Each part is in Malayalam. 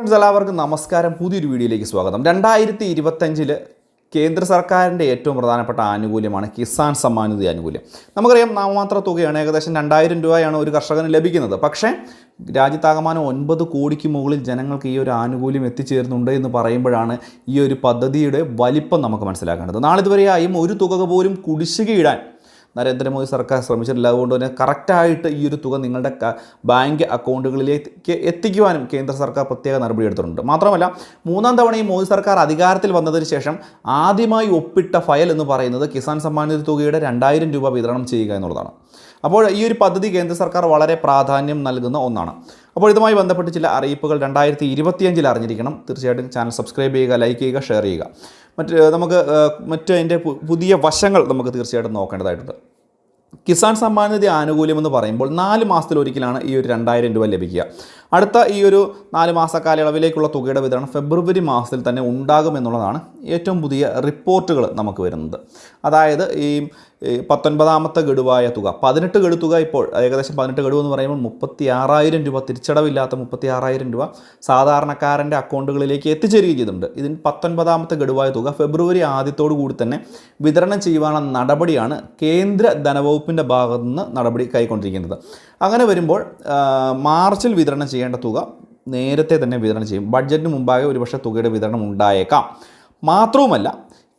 ഫ്രണ്ട്സ് എല്ലാവർക്കും നമസ്കാരം. പുതിയൊരു വീഡിയോയിലേക്ക് സ്വാഗതം. രണ്ടായിരത്തി ഇരുപത്തഞ്ചിൽ കേന്ദ്ര സർക്കാരിന്റെ ഏറ്റവും പ്രധാനപ്പെട്ട ആനുകൂല്യമാണ് കിസാൻ സമ്മാനിത ആനുകൂല്യം. നമുക്കറിയാം നാമമാത്ര തുകയാണ് ഏകദേശം രണ്ടായിരം രൂപയാണ് ഒരു കർഷകന് ലഭിക്കുന്നത്. പക്ഷേ രാജ്യത്താകമാനം ഒൻപത് കോടിക്ക് മുകളിൽ ജനങ്ങൾക്ക് ഈ ഒരു ആനുകൂല്യം എത്തിച്ചേരുന്നുണ്ട് എന്ന് പറയുമ്പോഴാണ് ഈ ഒരു പദ്ധതിയുടെ വലിപ്പം നമുക്ക് മനസ്സിലാക്കേണ്ടത്. നാളിതുവരെയായും ഒരു തുക പോലും കുടിശ്ശികയിടാൻ നരേന്ദ്രമോദി സർക്കാർ ശ്രമിച്ചിട്ടില്ല. അതുകൊണ്ട് തന്നെ കറക്റ്റായിട്ട് ഈ ഒരു തുക നിങ്ങളുടെ ബാങ്ക് അക്കൗണ്ടുകളിലേക്ക് എത്തിക്കുവാനും കേന്ദ്ര സർക്കാർ പ്രത്യേക നടപടി എടുത്തിട്ടുണ്ട്. മാത്രമല്ല മൂന്നാം തവണയും മോദി സർക്കാർ അധികാരത്തിൽ വന്നതിന് ശേഷം ആദ്യമായി ഒപ്പിട്ട ഫയൽ എന്ന് പറയുന്നത് കിസാൻ സമ്മാൻ നിധി തുകയുടെ രണ്ടായിരം രൂപ വിതരണം ചെയ്യുക എന്നുള്ളതാണ്. അപ്പോൾ ഈ ഒരു പദ്ധതി കേന്ദ്ര സർക്കാർ വളരെ പ്രാധാന്യം നൽകുന്ന ഒന്നാണ്. അപ്പോൾ ഇതുമായി ബന്ധപ്പെട്ട് ചില അറിയിപ്പുകൾ രണ്ടായിരത്തി ഇരുപത്തിയഞ്ചിൽ അറിഞ്ഞിരിക്കണം. തീർച്ചയായിട്ടും ചാനൽ സബ്സ്ക്രൈബ് ചെയ്യുക ലൈക്ക് ചെയ്യുക ഷെയർ ചെയ്യുക. മറ്റ് നമുക്ക് മറ്റു അതിന്റെ പുതിയ വശങ്ങൾ നമുക്ക് തീർച്ചയായിട്ടും നോക്കേണ്ടതായിട്ടുണ്ട്. കിസാൻ സമ്മാൻ നിധി ആനുകൂല്യം എന്ന് പറയുമ്പോൾ നാല് മാസത്തിലൊരിക്കലാണ് ഈ ഒരു രണ്ടായിരം രൂപ ലഭിക്കുക. അടുത്ത ഈ ഒരു നാല് മാസ കാലയളവിലേക്കുള്ള തുകയുടെ വിതരണം ഫെബ്രുവരി മാസത്തിൽ തന്നെ ഉണ്ടാകുമെന്നുള്ളതാണ് ഏറ്റവും പുതിയ റിപ്പോർട്ടുകൾ നമുക്ക് വരുന്നത്. അതായത് ഈ പത്തൊൻപതാമത്തെ ഗഡുവായ തുക പതിനെട്ട് ഗഡു തുക ഇപ്പോൾ ഏകദേശം പതിനെട്ട് ഗഡു എന്ന് പറയുമ്പോൾ മുപ്പത്തി ആറായിരം രൂപ തിരിച്ചടവില്ലാത്ത മുപ്പത്തി ആറായിരം രൂപ സാധാരണക്കാരന്റെ അക്കൗണ്ടുകളിലേക്ക് എത്തിച്ചേരുകയും ചെയ്തിട്ടുണ്ട്. ഇതിന് പത്തൊൻപതാമത്തെ ഗഡുവായ തുക ഫെബ്രുവരി ആദ്യത്തോടു കൂടി തന്നെ വിതരണം ചെയ്യുവാനുള്ള നടപടിയാണ് കേന്ദ്ര ധനവകുപ്പിന്റെ ഭാഗത്തുനിന്ന് നടപടി കൈക്കൊണ്ടിരിക്കുന്നത്. അങ്ങനെ വരുമ്പോൾ മാർച്ചിൽ വിതരണം ചെയ്യേണ്ട തുക നേരത്തെ തന്നെ വിതരണം ചെയ്യും. ബഡ്ജറ്റിന് മുമ്പാകെ ഒരുപക്ഷെ തുകയുടെ വിതരണം ഉണ്ടായേക്കാം. മാത്രവുമല്ല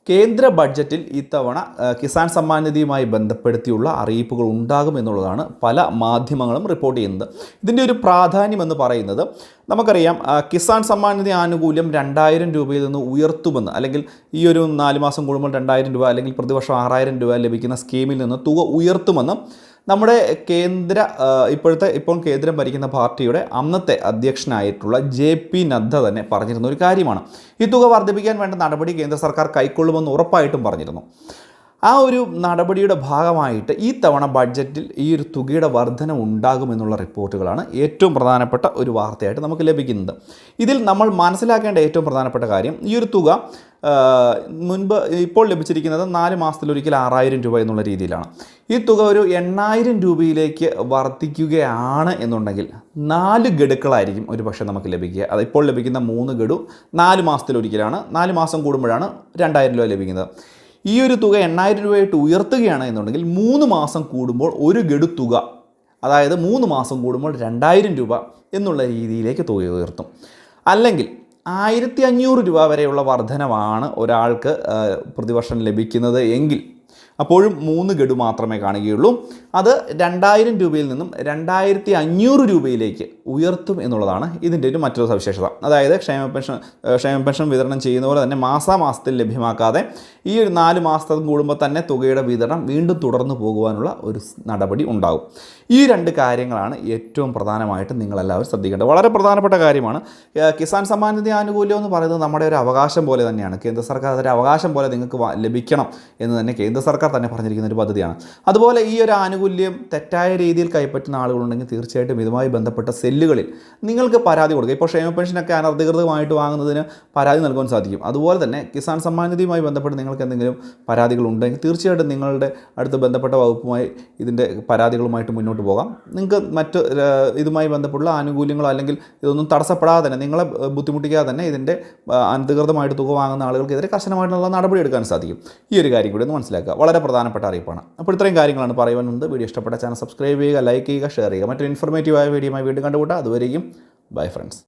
കേന്ദ്ര ബഡ്ജറ്റിൽ ഇത്തവണ കിസാൻ സമ്മാൻ നിധിയുമായി ബന്ധപ്പെടുത്തിയുള്ള അറിയിപ്പുകൾ ഉണ്ടാകും എന്നുള്ളതാണ് പല മാധ്യമങ്ങളും റിപ്പോർട്ട് ചെയ്യുന്നത്. ഇതിന്റെ ഒരു പ്രാധാന്യം എന്ന് പറയുന്നത് നമുക്കറിയാം കിസാൻ സമ്മാൻ നിധി ആനുകൂല്യം രണ്ടായിരം രൂപയിൽ നിന്ന് ഉയർത്തുമെന്ന് അല്ലെങ്കിൽ ഈ ഒരു നാല് മാസം കൂടുമ്പോൾ രണ്ടായിരം രൂപ അല്ലെങ്കിൽ പ്രതിവർഷം ആറായിരം രൂപ ലഭിക്കുന്ന സ്കീമിൽ നിന്ന് തുക ഉയർത്തുമെന്ന് നമ്മുടെ കേന്ദ്ര ഇപ്പോഴത്തെ ഇപ്പോൾ കേന്ദ്രം ഭരിക്കുന്ന പാർട്ടിയുടെ അന്നത്തെ അധ്യക്ഷനായിട്ടുള്ള ജെ പി നദ്ദ തന്നെ പറഞ്ഞിരുന്ന ഒരു കാര്യമാണ്. ഈ തുക വർദ്ധിപ്പിക്കാൻ വേണ്ട നടപടി കേന്ദ്ര സർക്കാർ കൈക്കൊള്ളുമെന്ന് ഉറപ്പായിട്ടും പറഞ്ഞിരുന്നു. ആ ഒരു നടപടിയുടെ ഭാഗമായിട്ട് ഈ തവണ ബഡ്ജറ്റിൽ ഈ ഒരു തുകയുടെ വർധന ഉണ്ടാകുമെന്നുള്ള റിപ്പോർട്ടുകളാണ് ഏറ്റവും പ്രധാനപ്പെട്ട ഒരു വാർത്തയായിട്ട് നമുക്ക് ലഭിക്കുന്നത്. ഇതിൽ നമ്മൾ മനസ്സിലാക്കേണ്ട ഏറ്റവും പ്രധാനപ്പെട്ട കാര്യം ഈ ഒരു തുക മുൻപ് ഇപ്പോൾ ലഭിച്ചിരിക്കുന്നത് നാല് മാസത്തിലൊരിക്കൽ ആറായിരം രൂപ എന്നുള്ള രീതിയിലാണ്. ഈ തുക ഒരു എണ്ണായിരം രൂപയിലേക്ക് വർദ്ധിക്കുകയാണ് എന്നുണ്ടെങ്കിൽ നാല് ഗഡുക്കളായിരിക്കും ഒരു പക്ഷേ നമുക്ക് ലഭിക്കുക. അത് ഇപ്പോൾ ലഭിക്കുന്ന മൂന്ന് ഗഡു നാല് മാസത്തിലൊരിക്കലാണ് നാല് മാസം കൂടുമ്പോഴാണ് രണ്ടായിരം രൂപ ലഭിക്കുന്നത്. ഈ ഒരു തുക എണ്ണായിരം രൂപയായിട്ട് ഉയർത്തുകയാണ് എന്നുണ്ടെങ്കിൽ മൂന്ന് മാസം കൂടുമ്പോൾ ഒരു ഗഡു തുക അതായത് മൂന്ന് മാസം കൂടുമ്പോൾ രണ്ടായിരം രൂപ എന്നുള്ള രീതിയിലേക്ക് തുക ഉയർത്തും. അല്ലെങ്കിൽ ആയിരത്തി അഞ്ഞൂറ് രൂപ വരെയുള്ള വർധനവാണ് ഒരാൾക്ക് പ്രതിവർഷം ലഭിക്കുന്നത് എങ്കിൽ അപ്പോഴും മൂന്ന് ഗഡു മാത്രമേ കാണുകയുള്ളൂ. അത് രണ്ടായിരം രൂപയിൽ നിന്നും രണ്ടായിരത്തി അഞ്ഞൂറ് രൂപയിലേക്ക് ഉയർത്തും എന്നുള്ളതാണ് ഇതിന്റെ ഒരു മറ്റൊരു സവിശേഷത. അതായത് ക്ഷേമ പെൻഷൻ ക്ഷേമ പെൻഷൻ വിതരണം ചെയ്യുന്ന പോലെ തന്നെ മാസാമാസത്തിൽ ലഭ്യമാക്കാതെ ഈ ഒരു നാല് മാസത്തും കൂടുമ്പോൾ തന്നെ തുകയുടെ വിതരണം വീണ്ടും തുടർന്നു പോകുവാനുള്ള ഒരു നടപടി ഉണ്ടാകും. ഈ രണ്ട് കാര്യങ്ങളാണ് ഏറ്റവും പ്രധാനമായിട്ട് നിങ്ങളെല്ലാവരും ശ്രദ്ധിക്കേണ്ടത്. വളരെ പ്രധാനപ്പെട്ട കാര്യമാണ്. കിസാൻ സമ്മാൻ നിധി ആനുകൂല്യം എന്ന് പറയുന്നത് നമ്മുടെ ഒരു അവകാശം പോലെ തന്നെയാണ്. കേന്ദ്ര സർക്കാർ അതൊരു അവകാശം പോലെ നിങ്ങൾക്ക് ലഭിക്കണം എന്ന് തന്നെ കേന്ദ്ര സർക്കാർ തന്നെ പറഞ്ഞിരിക്കുന്ന ഒരു പദ്ധതിയാണ്. അതുപോലെ ഈ ഒരു ആനുകൂല്യം തെറ്റായ രീതിയിൽ കൈപ്പറ്റുന്ന ആളുകളുണ്ടെങ്കിൽ തീർച്ചയായിട്ടും ഇതുമായി ബന്ധപ്പെട്ട സെല്ലുകളിൽ നിങ്ങൾക്ക് പരാതി കൊടുക്കുക ഇപ്പോൾ ക്ഷേമ പെൻഷനൊക്കെ അനധികൃതമായിട്ട് വാങ്ങുന്നതിന് പരാതി നൽകാൻ സാധിക്കും. അതുപോലെ തന്നെ കിസാൻ സമ്മാൻ നിധിയുമായി ബന്ധപ്പെട്ട് നിങ്ങൾക്ക് എന്തെങ്കിലും പരാതികളുണ്ടെങ്കിൽ തീർച്ചയായിട്ടും നിങ്ങളുടെ അടുത്ത് ബന്ധപ്പെട്ട വകുപ്പുമായി ഇതിന്റെ പരാതികളുമായിട്ട് മുന്നോട്ട് പോകാം. നിങ്ങൾക്ക് മറ്റ് ഇതുമായി ബന്ധപ്പെട്ടുള്ള ആനുകൂല്യങ്ങളോ അല്ലെങ്കിൽ ഇതൊന്നും തടസ്സപ്പെടാതെ തന്നെ നിങ്ങളെ ബുദ്ധിമുട്ടിക്കാതെ തന്നെ ഇതിന്റെ അനധികൃതമായിട്ട് തുക വാങ്ങുന്ന ആളുകൾക്കെതിരെ കർശനമായിട്ടുള്ള നടപടി എടുക്കാൻ സാധിക്കും. ഈ ഒരു കാര്യം കൂടി ഒന്ന് മനസ്സിലാക്കുക. വളരെ പ്രധാനപ്പെട്ട അറിയിപ്പാണ്. അപ്പോൾ ഇത്രയും കാര്യങ്ങളാണ് പറയുവാനുണ്ട്. വീഡിയോ ഇഷ്ടപ്പെട്ട ചാനൽ സബ്സ്ക്രൈബ് ചെയ്യുക ലൈക്ക് ചെയ്യുക ഷെയർ ചെയ്യുക. മറ്റൊരു ഇൻഫോർമേറ്റീവായ വീഡിയോയുമായി വീണ്ടും കണ്ടുകൂട്ടാം അതുവരെയും ബൈ ഫ്രണ്ട്സ്